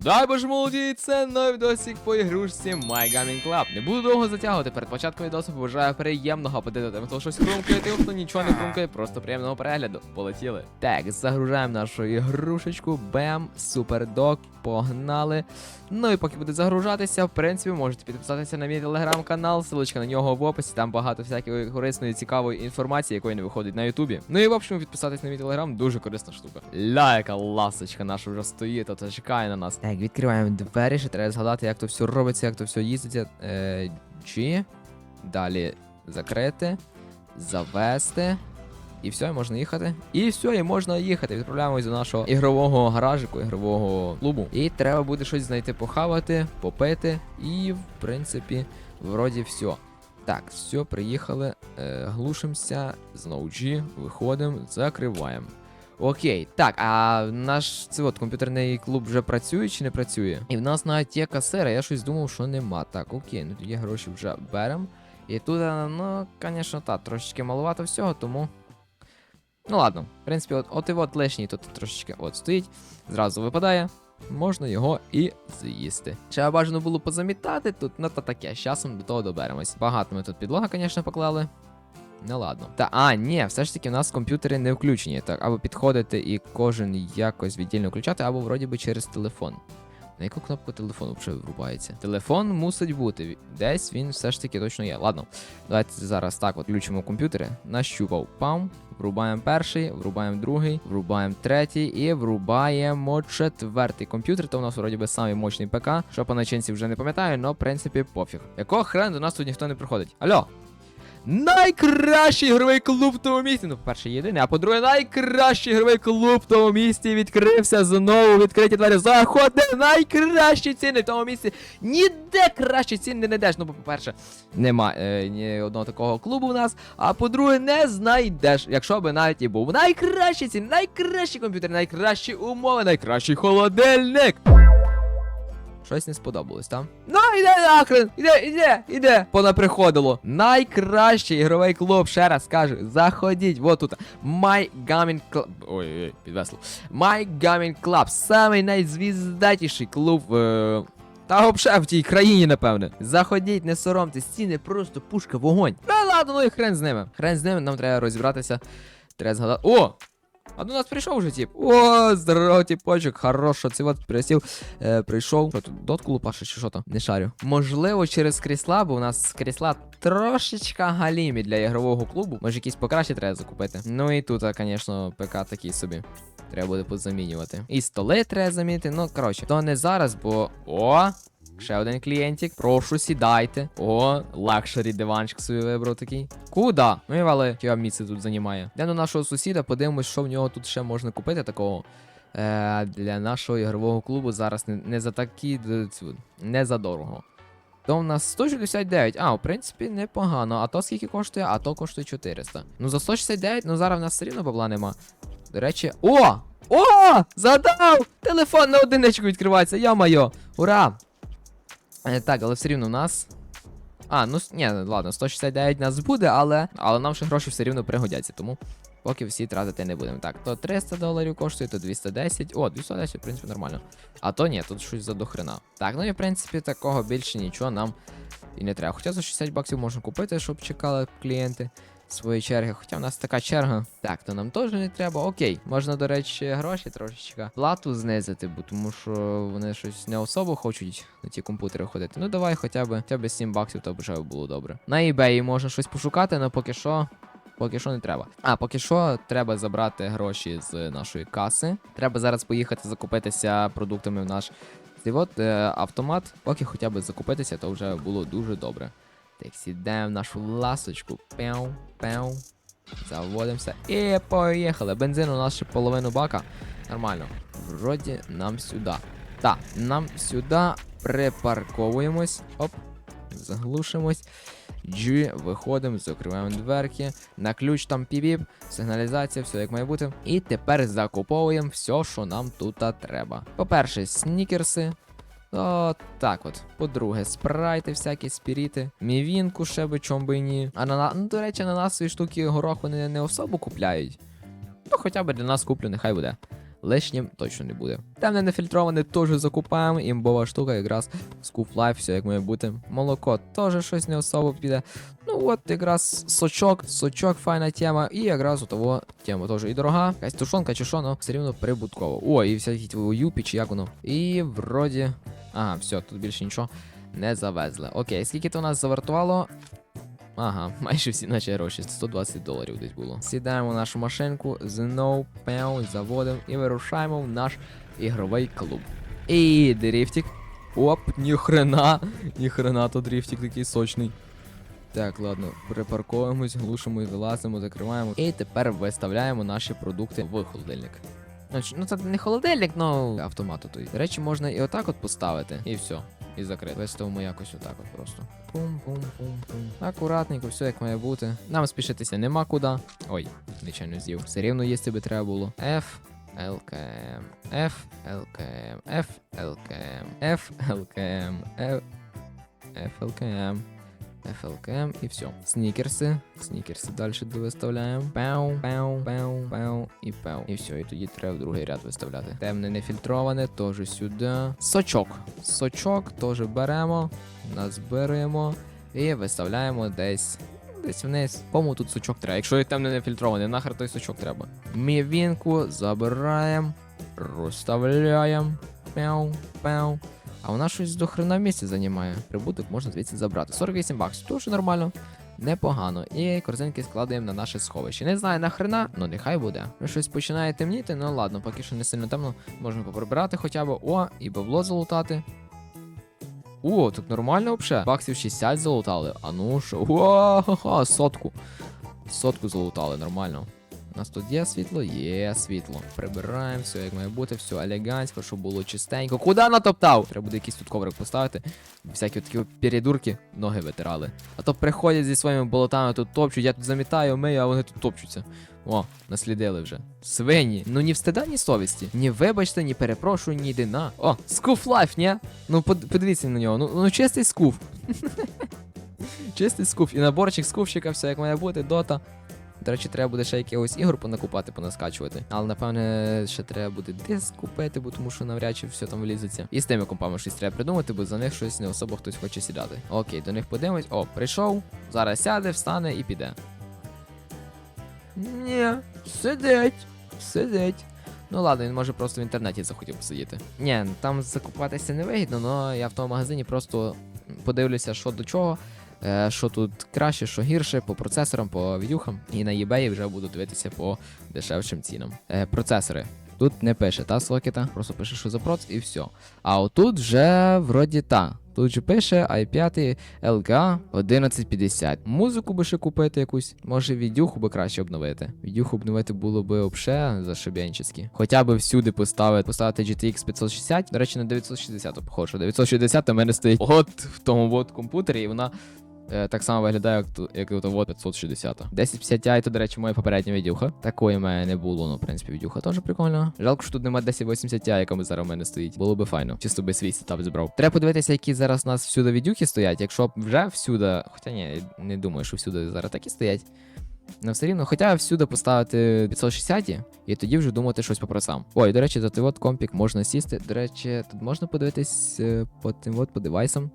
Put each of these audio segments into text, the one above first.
Дай боже молоді, це новий відосик по ігрушці My Gaming Club. Не буду довго затягувати. Перед початком відосу побажаю приємного апетиту. Хто щось хрумкає, тим, хто нічого не хрумкає, просто приємного перегляду. Полетіли. Так, загружаємо нашу ігрушечку. Бем, супердок, погнали. Ну і поки буде загружатися, в принципі, можете підписатися на мій телеграм-канал, ссылочка на нього в описі. Там багато всякої корисної, цікавої інформації, якої не виходить на Ютубі. Ну і в общем, підписатись на мій телеграм дуже корисна штука. Ля, яка ласочка наша вже стоїть, та чекає на нас. Так, відкриваємо двері, ще треба згадати, як то все робиться, як то все їздиться. Е, G. Далі закрити, завести. І все, і можна їхати. І все, і можна їхати. Відправляємось до нашого ігрового гаражику, ігрового клубу. І треба буде щось знайти похавати, попити. І, в принципі, вроді все. Так, все, приїхали, е, глушимося, знову G, виходимо, закриваємо. Окей, так, а наш це от комп'ютерний клуб вже працює чи не працює? І в нас навіть є касира, я щось думав, що нема. Так, окей, ну тоді гроші вже беремо. І тут, е, ну, звісно, так, трошечки маловато всього, тому. Ну ладно, в принципі, от, от і от лишній тут трошечки от стоїть, зразу випадає. Можна його і з'їсти. Ще бажано було позамітати тут, ну то таке, з часом до того доберемось. Багато ми тут підлога, звісно, поклали. Ну ладно. Та а, ні, все ж таки у нас комп'ютери не включені. Так, або підходити і кожен якось віддільно включати, або вроді би через телефон. На яку кнопку телефону взагалі врубається? Телефон мусить бути. Десь він все ж таки точно є. Ладно, давайте зараз так от включимо комп'ютери. Нащупав пам. Врубаємо перший, врубаємо другий, врубаємо третій і врубаємо четвертий комп'ютер. То у нас вроді би самий мощний ПК. Що по начинці вже не пам'ятаю, але в принципі пофіг. Якого хрена до нас тут ніхто не приходить? Алло! Найкращий ігровий клуб в тому місті. Ну, по-перше, єдиний, а по-друге, найкращий ігровий клуб в тому місті відкрився знову. Відкриті двері. Заходи, найкращі ціни в тому місці. Ніде кращі ціни не знайдеш. Ну, по-перше, нема е, ні одного такого клубу у нас. А по-друге, не знайдеш, якщо би навіть і був. Найкращі ціни, найкращі комп'ютери, найкращі умови, найкращий холодильник. Щось не сподобалось, там? Іде нахрен! Іде, іде, іде! Понаприходило. Найкращий ігровий клуб, ще раз кажу, заходіть, вот тут. My Gaming Club. Ой, ой, підвесло. My Gaming Club. Самий найзвіздатіший клуб. Е... Та взагалі в тій країні, напевне. Заходіть, не соромтесь, ціни просто пушка, вогонь. Ну ладно, ну і хрен з ними. Хрен з ними, нам треба розібратися. Треба згадати. О! А до нас прийшов вже тип. О, здорово, типочок, хорошо, це от присів, е, прийшов. Що тут, дотку лупаше чи що там? Не шарю. Можливо, через крісла, бо у нас крісла трошечка галімі для ігрового клубу. Може якісь покраще треба закупити. Ну і тут, звісно, ПК такий собі. Треба буде позамінювати. І столи треба замінити. Ну, коротше, то не зараз, бо. О! Ще один клієнтик. Прошу, сідайте. О, лакшері диванчик собі вибрав такий. Куда? Ну і вали, я місце тут займає. Йдемо до нашого сусіда, подивимось, що в нього тут ще можна купити такого. Е, для нашого ігрового клубу зараз не, не за такі не за дорого. То в нас 169. А, в принципі, непогано. А то скільки коштує? А то коштує 400. Ну за 169, ну зараз в нас все рівно бабла нема. До речі. О! О! Задав! Телефон на одиничку відкривається, я майо! Ура! Е, так, але все рівно у нас. А, ну ні, ладно, 169 нас буде, але але нам ще гроші все рівно пригодяться, тому поки всі тратити не будемо. Так, то 300 доларів коштує, то 210. О, 210, в принципі, нормально. А то ні, тут щось за дохрена. Так, ну і в принципі такого більше нічого нам і не треба. Хоча за 60 баксів можна купити, щоб чекали клієнти свої черги. Хоча в нас така черга. Так, то нам теж не треба. Окей, можна, до речі, гроші трошечки плату знизити, бо тому що вони щось не особо хочуть на ті комп'ютери ходити. Ну давай хоча б хоча б 7 баксів, то вже було добре. На eBay можна щось пошукати, але поки що. Поки що не треба. А, поки що треба забрати гроші з нашої каси. Треба зараз поїхати закупитися продуктами в наш цей от, е, автомат. Поки хоча б закупитися, то вже було дуже добре. Так, сідаємо в нашу ласочку. Пяу, пяу. Заводимося. І поїхали. Бензин у нас ще половину бака. Нормально. Вроді нам сюди. Так, нам сюди припарковуємось. Оп. Заглушимось. G, виходимо, закриваємо дверки. На ключ там півіп, сигналізація, все як має бути. І тепер закуповуємо все, що нам тут треба. По-перше, снікерси. О, так от. По-друге, спрайти, всякі спіріти, мівінку ще би чом би ні. А на ну, до речі, на нас ці штуки горох вони не особо купляють. Ну, хоча б для нас куплю, нехай буде. лишнім точно не буде. Темне нефільтроване теж закупаємо, імбова штука, якраз Scoop все як має бути. Молоко теж щось не особо піде. Ну от якраз сочок, сочок, файна тема, і якраз у того тема теж і дорога. Якась тушонка чи що, ну все рівно прибутково. О, і всякі юпі, чи як воно. І вроді. Ага, все, тут більше нічого не завезли. Окей, скільки то у нас завартувало? Ага, майже всі наші гроші, 120 доларів десь було. Сідаємо в нашу машинку, знову пеу, заводимо і вирушаємо в наш ігровий клуб. І дрифтик. Оп, ніхрена, ніхрена, то дрифтик такий сочний. Так, ладно, припарковуємось, глушимо і вилазимо, закриваємо. І тепер виставляємо наші продукти в холодильник. Ну, Ну, це не холодильник, ну автомат той. До речі, можна і отак от поставити, і все. І закрити. Виставимо якось отак от просто. Пум-пум-пум-пум. Акуратненько, все як має бути. Нам спішитися нема куди. Ой, нечайно з'їв. Все рівно їсти би треба було. F. ЛКМ, F, ЛКМ, F, ЛКМ, F, ЛКМ, F, FLKM, FLKM і все. Снікерси. Снікерси далі довиставляємо. Пау, пау, пау, пау і пау. І все, і тоді треба в другий ряд виставляти. Темне нефільтроване, теж сюди. Сочок. Сочок теж беремо, назбираємо і виставляємо десь. Десь вниз. Кому тут сучок треба? Якщо темне не фільтроване, нахер той сучок треба. Мівінку забираємо, розставляємо. Пяу, пяу. А вона щось до хрена місця займає. Прибуток можна звідси забрати. 48 баксів, дуже нормально. Непогано. І корзинки складаємо на наше сховище. Не знаю нахрена, ну нехай буде. Щось починає темніти, ну ладно, поки що не сильно темно, можна поприбирати хоча б. О, і бабло залутати. О, тут нормально взагалі. Баксів 60 залутали. А ну що? О, сотку. Сотку залутали, нормально. У нас тут є світло? Є світло. Прибираємо, все як має бути, все елегантсько, щоб було чистенько. Куди натоптав? Треба буде якийсь тут коврик поставити. Всякі такі передурки ноги витирали. А то приходять зі своїми болотами тут топчуть, я тут замітаю, мию, а вони тут топчуться. О, наслідили вже. Свині. Ну ні встида, ні совісті. Ні вибачте, ні перепрошую, ні дина. О, скуф лайф, ні? Ну под- подивіться на нього. Ну, ну чистий скуф. чистий скуф. І наборчик скуфчика, все як має бути, дота. До речі, треба буде ще якихось ігор понакупати, понаскачувати. Але напевне ще треба буде диск купити, бо тому що навряд чи все там влізеться. І з тими компами щось треба придумати, бо за них щось не особо хтось хоче сідати. Окей, до них подивимось. О, прийшов. Зараз сяде, встане і піде. Ні, сидить, сидить. Ну ладно, він може просто в інтернеті захотів посидіти. Ні, там закупатися не вигідно, але я в тому магазині просто подивлюся, що до чого. Е, Що тут краще, що гірше, по процесорам, по відюхам. І на eBay вже буду дивитися по дешевшим цінам. Е, процесори. Тут не пише та сокета, просто пише, що за проц і все. А отут вже вроді та. Тут же пише i5 LGA 1150. Музику би ще купити якусь. Може відюху би краще обновити. Відюху обновити було би вообще зашибенчески. Хоча б всюди поставити, поставити GTX 560. До речі, на 960 похоже. 960 у мене стоїть от в тому от комп'ютері, і вона. Е, Так само виглядає, як, як от 560. 1050 Ti, то, до речі, моя попередня відюха. Такої в мене не було, ну, в принципі, відюха теж прикольно. Жалко, що тут немає 1080 Ti, яка зараз в мене стоїть. Було би файно. Чисто би свій сетап збрав. Треба подивитися, які зараз у нас всюди відюхи стоять. Якщо б вже всюди. Хоча ні, не думаю, що всюди зараз такі стоять. Ну, все рівно, хоча всюди поставити 560 і тоді вже думати щось по процам. Ой, до речі, за от компік можна сісти. До речі, тут можна подивитись е, по тим от по девайсам.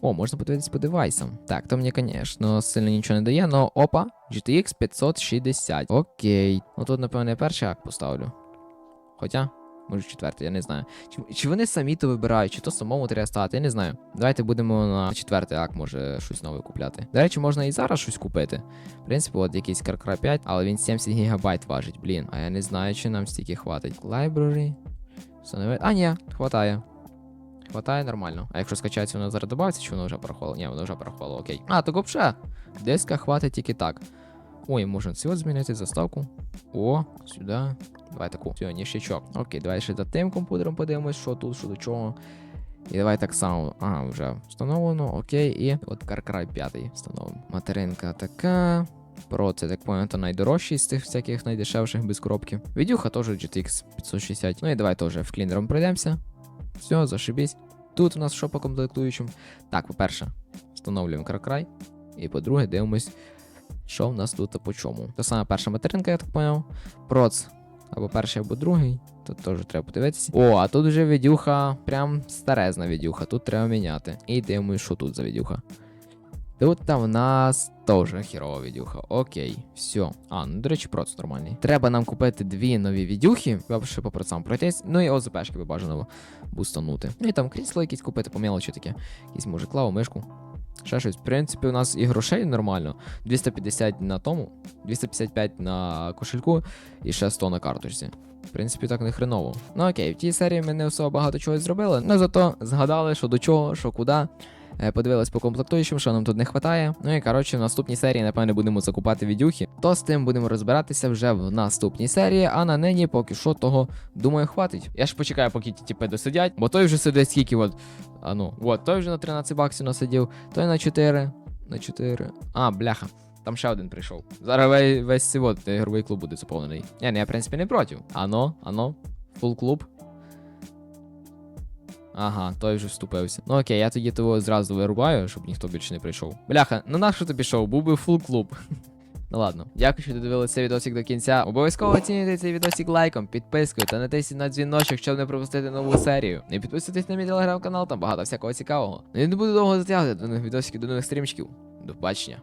О, можна подивитись по девайсам. Так, то мені, звісно, сильно нічого не дає, но опа, GTX 560. Окей. Ну тут, напевно, я перший акт поставлю. Хоча, може четвертий, я не знаю. Чи, чи вони самі то вибирають, чи то самому треба стати, я не знаю. Давайте будемо на четвертий акт, може щось нове купляти. До речі, можна і зараз щось купити. В принципі, от якийсь Cry 5, але він 70 гігабайт важить, блін. А я не знаю, чи нам стільки хватить. Library. А, ні, хватає. Хватає нормально. А якщо скачається, воно зараз добавиться, чи воно вже порахувало? Ні, воно вже порахувало, окей. А, так взагалі. Диска хватить тільки так. Ой, можна цю змінити заставку. О, сюди. Давай таку. Все, ніщачок. Окей, давай ще за тим комп'ютером подивимось, що тут, що до чого. І давай так само. Ага, вже встановлено, окей, і от Far Cry 5 встановимо. Материнка така. Pro, це так понял, то найдорожчий з тих всяких найдешевших без коробки. Відюха теж GTX 560. Ну і давай теж в клінером пройдемося. Все, зашибісь. Тут у нас що по комплектуючим. Так, по-перше, встановлюємо кракрай. І по-друге, дивимось, що в нас тут та по чому. Та саме перша материнка, я так поняв. Проц Або перший, або другий. Тут теж треба подивитися. О, а тут вже відюха, прям старезна відюха. Тут треба міняти. І дивимось, що тут за відюха. Тут там в нас теж хірова відюха. Окей, все. А, ну до речі, проц нормальний. Треба нам купити дві нові відюхи, ще по пройтись. Ну і ОЗПшки би бажано бустанути. Ну і там крісло якісь купити, по мелочі таке. Якісь може клаву, мишку. Ще щось. В принципі, у нас і грошей нормально. 250 на тому, 255 на кошельку і ще 100 на карточці. В принципі, так не хреново. Ну окей, в тій серії ми не особо багато чого зробили, але зато згадали, що до чого, що куди. Е, Подивились по комплектуючим, що нам тут не вистачає. Ну і коротше, в наступній серії, напевне, будемо закупати відюхи. То з тим будемо розбиратися вже в наступній серії, а на нині поки що того, думаю, хватить. Я ж почекаю, поки ті тіпи досидять, бо той вже сидить скільки от. А ну, от, той вже на 13 баксів насидів, той на 4. На 4. А, бляха. Там ще один прийшов. Зараз весь, весь цей ігровий клуб буде заповнений. Ні, ну я, в принципі, не проти. Ано, ано, фул клуб. Ага, той вже вступився. Ну окей, я тоді того зразу вирубаю, щоб ніхто більше не прийшов. Бляха, ну нащо ти пішов? Був би фул клуб. Ну ладно, дякую, що додивилися цей відосик до кінця. Обов'язково оцінюйте цей відосик лайком, підпискою та натисніть на дзвіночок, щоб не пропустити нову серію. Не підписуйтесь на мій телеграм-канал, там багато всякого цікавого. Ну і не буду довго затягувати до нових відосиків, до нових стрімчиків. До побачення.